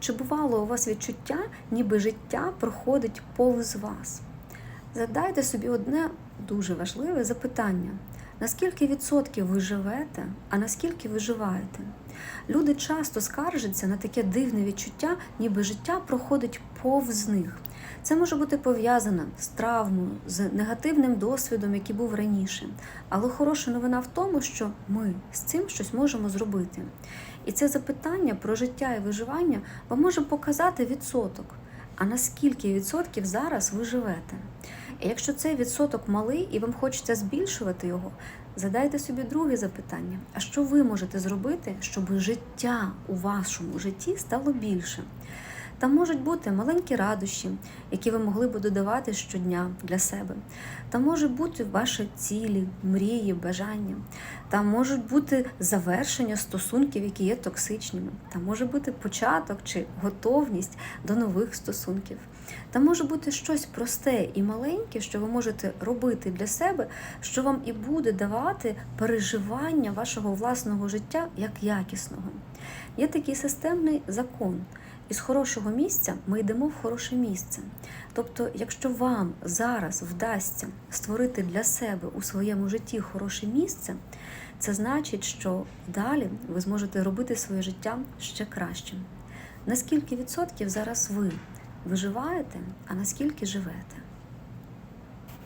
Чи бувало у вас відчуття, ніби життя проходить повз вас? Задайте собі одне дуже важливе запитання: наскільки відсотків ви живете, а наскільки виживаєте? Люди часто скаржаться на таке дивне відчуття, ніби життя проходить повз них. Це може бути пов'язано з травмою, з негативним досвідом, який був раніше. Але хороша новина в тому, що ми з цим щось можемо зробити. І це запитання про життя і виживання вам може показати відсоток. А наскільки відсотків зараз ви живете? Якщо цей відсоток малий і вам хочеться збільшувати його, задайте собі друге запитання: а що ви можете зробити, щоб життя у вашому житті стало більше? Там можуть бути маленькі радощі, які ви могли б додавати щодня для себе. Там можуть бути ваші цілі, мрії, бажання. Там можуть бути завершення стосунків, які є токсичними. Там може бути початок чи готовність до нових стосунків. Там може бути щось просте і маленьке, що ви можете робити для себе, що вам і буде давати переживання вашого власного життя як якісного. Є такий системний закон. Із хорошого місця ми йдемо в хороше місце. Тобто, якщо вам зараз вдасться створити для себе у своєму житті хороше місце, це значить, що далі ви зможете робити своє життя ще кращим. Наскільки відсотків зараз ви виживаєте, а наскільки живете?